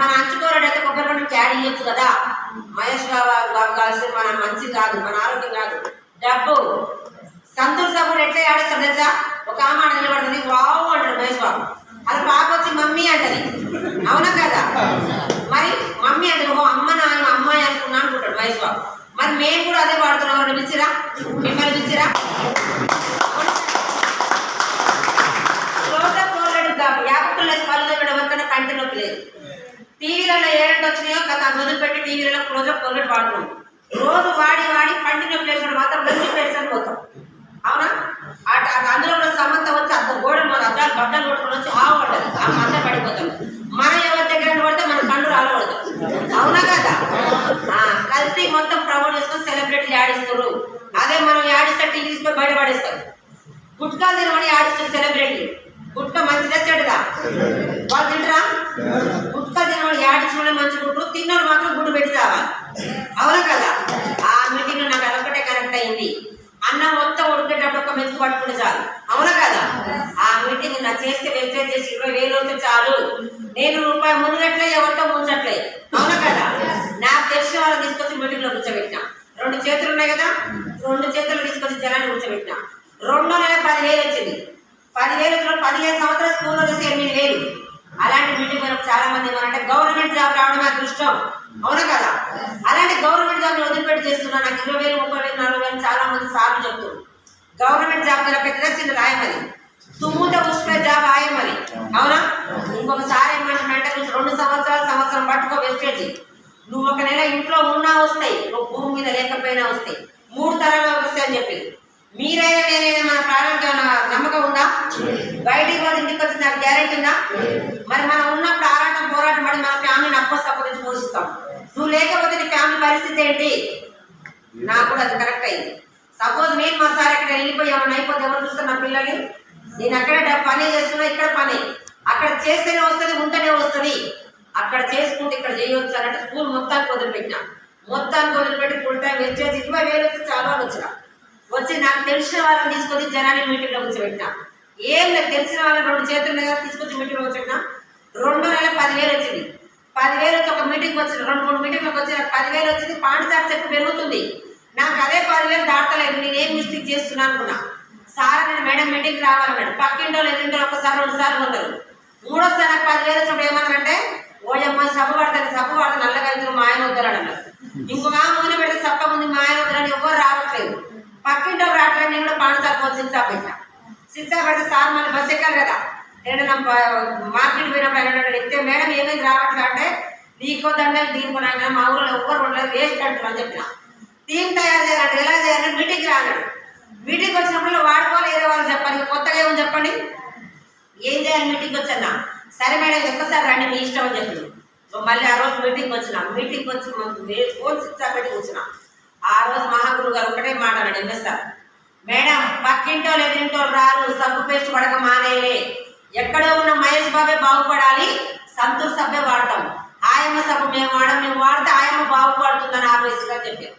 మన అంచుకోరడైతే అయితే కొబ్బరి పండు క్యారీ ఇవ్వచ్చు కదా. మహేష్ బాబు బాబు కావాల్సిన మన మంచి కాదు మన ఆరోగ్యం కాదు. డబ్బు. సంతూర్ సభ్యుడు ఎట్లా ఆడేస్తాడు తెలుసా? ఒక ఆమె ఆడ నిలబడుతుంది వావ్ అంటారు మహేష్ బాబు. అది పాప వచ్చి మమ్మీ అంటది. అవునా కదా? మరి మమ్మీ అంటారు ఓ అమ్మ నాన్న అమ్మాయి అనుకున్నా అనుకుంటాడు మహేష్ బాబు. మరి మేము కూడా అదే వాడుతున్నాం ఎవరు పిలిచిరా మిమ్మల్ని పిలిచిరా క్లోజప్ రోలెడ్ యాభై లెస్ పళ్ళు కూడా ఎవరికైనా కంటి నొప్పి లేదు టీవీలలో ఏడంటి వచ్చినాయో కథ వదిలిపెట్టి టీవీలలో క్లోజప్ రోలెడ్ వాడుతున్నాం. రోజు వాడి వాడి కంటిన్యూ నొప్పి మాత్రం మంచి పెన్షన్ పోతాం. అవునా? అటు అందులో కూడా సమంత వచ్చి అద్దం గోడ మీద అద్దాలు బట్టలు కొట్టుకొని వచ్చి ఆ పడ్డది ఆ మంద పడిపోతాం. మనం ఎవరి దగ్గర పడితే మన కండు రాలబడతాం అవునా కదా? ఆ, కల్తీ మొత్తం ప్రమోట్ చేసుకొని సెలబ్రిటీలు ఆడిస్తారు అదే మనం యాడిస్తే టీవీ తీసుకొని బయట పడేస్తాం. గుట్కా తినమని ఆడిస్తారు సెలబ్రిటీ గుట్కా మంచిదా చెడుదా వాళ్ళు తింటరా? గుట్కా యాడ్ ఆడించడం మంచి గుడ్డు తిన్నాడు మాత్రం గుడ్డు పెట్టి చావాలి అవునా కదా? ఆ మీటింగ్ నాకు అదొకటే కరెక్ట్ అయింది. అన్నం మొత్తం ఉడికేటప్పుడు ఒక మెతుకు పట్టుకుంటే చాలు. అవునా కదా? ఆ మీటింగ్ నా చేస్తే వెబ్సైట్ చేసి ఇరవై వేలు వస్తే చాలు. నేను రూపాయి మునిగట్లే ఎవరితో ముంచట్లే. అవునా కదా? నాకు తెలిసిన వాళ్ళు తీసుకొచ్చి మీటింగ్లో కూర్చోబెట్టినా. రెండు చేతులు ఉన్నాయి కదా? రెండు చేతులు తీసుకొచ్చి జనాన్ని కూర్చోబెట్టినా. రెండో నెల పదివేలు వచ్చింది. పదివేలు పదిహేను సంవత్సరాలు స్కూల్లో చేసి ఎనిమిది వేలు. అలాంటి మీటింగ్ మనకు చాలా మంది ఏమనంటే గవర్నమెంట్ జాబ్ రావడమే అదృష్టం. అవునా కదా? అలాంటి గవర్నమెంట్ జాబ్ వదిలిపెట్టి చేస్తున్నా నాకు ఇరవై వేలు ముప్పై వేలు నలభై వేలు చాలా మంది సార్లు చెప్తున్నారు. గవర్నమెంట్ జాబ్ కన్నా పెద్దదా చిన్న రాయమది తుమ్ముత పుష్పే జాబ్ ఆయమది అవునా? ఇంకొకసారి ఏమంటున్నారంటే నువ్వు రెండు సంవత్సరాలు సంవత్సరం పట్టుకో వెస్టేజ్. నువ్వు ఒక నెల ఇంట్లో ఉన్నా వస్తాయి నువ్వు భూమి మీద లేకపోయినా వస్తాయి. మూడు తరాలు వస్తాయి అని చెప్పింది మీరైనా నేనైనా మన ప్రాణానికి నమ్మకం ఉందా? బయటికి పోతే ఇంటికి వచ్చి నాకు గ్యారెంటీ ఉందా? మరి మనం ఉన్నప్పుడు ఆరాటం పోరాటం పడి మన ఫ్యామిలీని అప్పస్ అప్పగించి పోషిస్తాం. నువ్వు లేకపోతే నీ ఫ్యామిలీ పరిస్థితి ఏంటి? నాకు కూడా అది కరెక్ట్ అయింది సపోజ్ నేను మా సార్ ఎక్కడ వెళ్ళిపోయి ఏమైనా అయిపోతే ఎవరు చూస్తారు నా పిల్లల్ని? నేను అక్కడ పని చేస్తున్నా ఇక్కడ పని. అక్కడ చేస్తేనే వస్తుంది ఉంటేనే వస్తుంది. అక్కడ చేసుకుంటే ఇక్కడ చేయవచ్చు అన్నట్టు స్కూల్ మొత్తానికి వదిలిపెట్టినా. మొత్తానికి వదిలిపెట్టి ఫుల్ టైం వచ్చేసి ఇరవై వేలు వచ్చి చాలా వచ్చిన వచ్చి నాకు తెలిసిన వాళ్ళని తీసుకొచ్చి జనాన్ని మీటింగ్లో కూర్చోబెట్టినా. ఏం లేదు తెలిసిన వాళ్ళని రెండు చేతులు మీద తీసుకొచ్చి మీటింగ్లో కూర్చోబెట్టినా. రెండు నెలల పదివేలు వచ్చింది. పదివేలు వచ్చి ఒక మీటింగ్ వచ్చింది రెండు మూడు మీటింగ్లకు వచ్చి నాకు పదివేలు వచ్చింది పాండిచార్ చెక్ పెరుగుతుంది. నాకు అదే పదివేలు దాటలేదు నేను ఏం మిస్టేక్ చేస్తున్నా అనుకున్నా. సార్ నేను మేడం మీటింగ్ రావాలన్నాడు పక్కింటో ఎదుంటో ఒకసారి రెండు సార్లు ఉంటారు మూడోసారి నాకు పదివేలు వచ్చినప్పుడు ఏమన్నారంటే ఓయమ్మ సబ్బు పడతాను సబ్బు పడతాను నల్లగా ఇద్దరు మా ఆయన వద్దరాడు అన్నారు ఇంకొక ఆమె నూనె పెడితే సప్ప ముందు మా ఆయన వద్దరని ఎవరు రావాలి పక్కింటో రావట్లేదు నేను కూడా పాండిచార్ పోతే సిక్సా పెట్టా సిక్సా పెడితే సార్ మళ్ళీ బస్ ఎక్కాలి కదా. నేను నా మార్కెట్ పోయినప్పుడు ఆయన ఎక్కితే మేడం ఏమైంది రావట్లే? అంటే నీకో దండలు దీనికో నాయనా మా ఊళ్ళో ఎవ్వరు ఉండలేదు వేస్ట్ అంటారు అని చెప్పిన. టీం తయారు చేయాలంటే ఎలా చేయాలంటే మీటింగ్కి రాన్నాడు మీటింగ్ వచ్చినప్పుడు వాడుకోవాలి ఏదో వాళ్ళు చెప్పాలి. కొత్తగా ఏమని చెప్పండి? ఏం చేయాలి మీటింగ్ వచ్చన్నా సరే మేడం ఒక్కసారి రండి మీ ఇష్టం అని చెప్పింది మళ్ళీ ఆ రోజు మీటింగ్ వచ్చిన. మీటింగ్ వచ్చి ఫోన్ సిక్స్ ఆఫ్ పెట్టి కూర్చున్నా. ఆ రోజు మహాగురు గారు ఒకటే మాట అన్నాడు ఎంఎస్ఆర్ మేడం పక్కింటో ఎదిరింటో రారు సబ్బు పేస్ట్ పడక మానేయలే. ఎక్కడో ఉన్న మహేష్ బాబే బాగుపడాలి సంతూర్ సబ్బే వాడతాం. ఆయమ్మ సబ్బు మేము వాడం మేము వాడితే ఆయమ్మ బాగుపడుతుందని ఆపేసిగా చెప్పారు.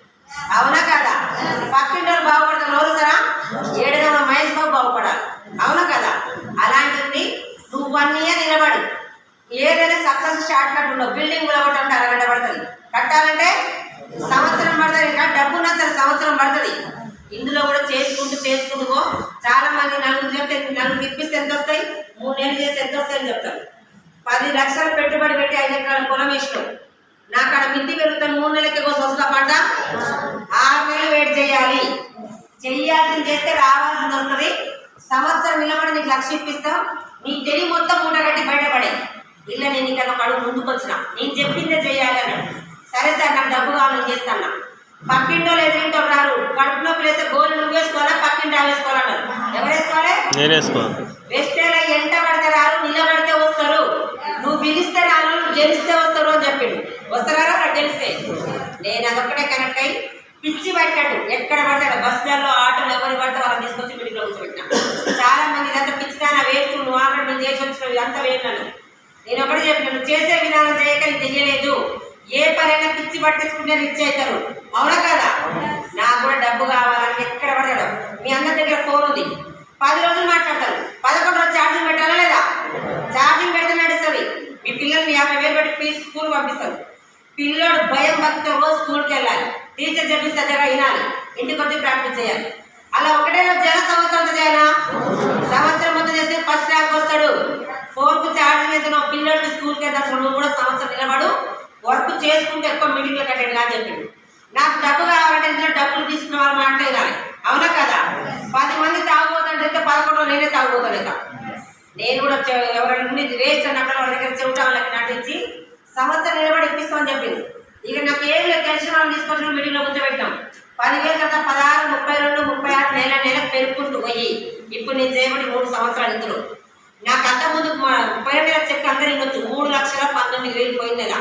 అవునా కదా? పక్కింటోలు బాగుపడతాం రోజు సరా ఏడైనా మహేష్ బాబు బాగుపడాలి. అవునా కదా? అలాంటిది నువ్వు వన్ ఇయర్ నిలబడు. ఏదైనా సక్సెస్ షార్ట్ కట్ ఉండవు. బిల్డింగ్ అవ్వటం అరగంట పడుతుంది. కట్టాలంటే సంవత్సరం పడుతుంది ఇంకా డబ్బు ఉన్నా సరే సంవత్సరం పడుతుంది. ఇందులో కూడా చేసుకుంటూ చేసుకుంటుకో చాలా మంది నలుగురు చెప్తే నలుగురు ఇప్పిస్తే ఎంత వస్తాయి? మూడు నెలలు చేస్తే ఎంత వస్తాయని చెప్తారు. పది లక్షలు పెట్టుబడి పెట్టి ఐదు ఎకరాల పొలం ఇష్టం నాకు అక్కడ మిద్ది పెరుగుతాను మూడు నెలలకి కోసం వస్తుందా పంట. ఆరు నెలలు వెయిట్ చేయాలి. చెయ్యాల్సింది చేస్తే రావాల్సింది వస్తుంది. సంవత్సరం నిలబడి నీకు లక్ష ఇప్పిస్తాం. నీ తెలివి మొత్తం మూట కట్టి బయటపడే. ఇలా నేను ఇక్కడ ఒక అడుగు ముందుకు వచ్చిన. నేను చెప్పిందే చేయాలని సరే సార్ నాకు డబ్బు కావాలని చేస్తాను పక్కింటో ఎదురింటో రారు. కడుపు నొప్పి వేస్తే గోలు నువ్వు వేసుకోవాలా పక్కింటో వేసుకోవాలన్నారు ఎవరు వేసుకోవాలి? నేనేసుకో వెస్టేల ఎంట పడితే రారు నిలబడితే వస్తారు. నువ్వు పిలిస్తే రాను నువ్వు గెలిస్తే వస్తారు అని చెప్పిండు. వస్తారా నాకు గెలిస్తే. నేను అదొక్కటే కనెక్ట్ అయ్యి పిచ్చి పట్టాడు. ఎక్కడ పడతాడు బస్సులలో ఆటోలు ఎవరు పడితే వాళ్ళని తీసుకొచ్చి మీటింగ్లో కూర్చోబెట్టినా. చాలా మంది ఇదంతా పిచ్చిదాన వేస్ట్ నువ్వు ఆల్రెడీ నువ్వు చేసి వచ్చినావు ఇదంతా వేయన్నాను నేను ఒకటి చెప్పిన నువ్వు చేసే విధానం చేయక నీకు తెలియలేదు ఏ పనైనా పిచ్చి పట్టించుకుంటే రిచ్ అవుతారు. అవునా కదా? నాకు కూడా డబ్బు కావాలని ఎక్కడ పడతాడు? మీ అందరి దగ్గర ఫోన్ ఉంది. పది రోజులు మాట్లాడతారు. పదకొండు రోజులు ఛార్జింగ్ పెట్టాలా లేదా? ఛార్జింగ్ పెడితే నడుస్తుంది. మీ పిల్లల్ని యాభై వేలు పెట్టి ఫీజు స్కూల్ పంపిస్తారు. పిల్లోడు భయం భక్తితో రోజు స్కూల్కి వెళ్ళాలి. టీచర్ చెప్పిస్తే దగ్గర వినాలి. ఇంటికి వచ్చి ప్రాక్టీస్ చేయాలి. అలా ఒకటే రోజు జన సంవత్సరం చేయాలా సంవత్సరం మొత్తం చేస్తే ఫస్ట్ ర్యాంక్ వస్తాడు. ఫోన్కు ఛార్జింగ్ లేదు నువ్వు పిల్లడికి స్కూల్కి వెళ్తాను నువ్వు కూడా సంవత్సరం నిలబడు వర్క్ చేసుకుంటే ఎక్కువ మీటింగ్లు కట్టండి అని చెప్పిండు. నాకు డబ్బు కావాలంటే ఇంట్లో డబ్బులు తీసుకున్న వాళ్ళు మాట్లాడాలి. అవునా కదా? పది మంది తాగుబోతుంటే పదకొండు నేనే తాగుబోతాను నేను కూడా ఎవరైనా ఉండి అని అక్కడ వాళ్ళ దగ్గర చెబుతా వాళ్ళకి నటించి సంవత్సరం నిలబడి ఇప్పిస్తామని చెప్పింది ఇక నాకు ఏం లేదు తెలిసిన వాళ్ళు తీసుకొచ్చిన మీటింగ్లో కూర్చోబెట్టాం. పదివేల కదా పదహారు ముప్పై రెండు ముప్పై ఆరు నెల నెల పెరుగుకుంటూ పోయి ఇప్పుడు నేను చేయబడి మూడు సంవత్సరాలు ఇందులో. నాకు అంత ముందు పోయిన నెల చెక్ అందరూ ఇవ్వచ్చు. మూడు లక్షల పంతొమ్మిది వేలు పోయిన నెల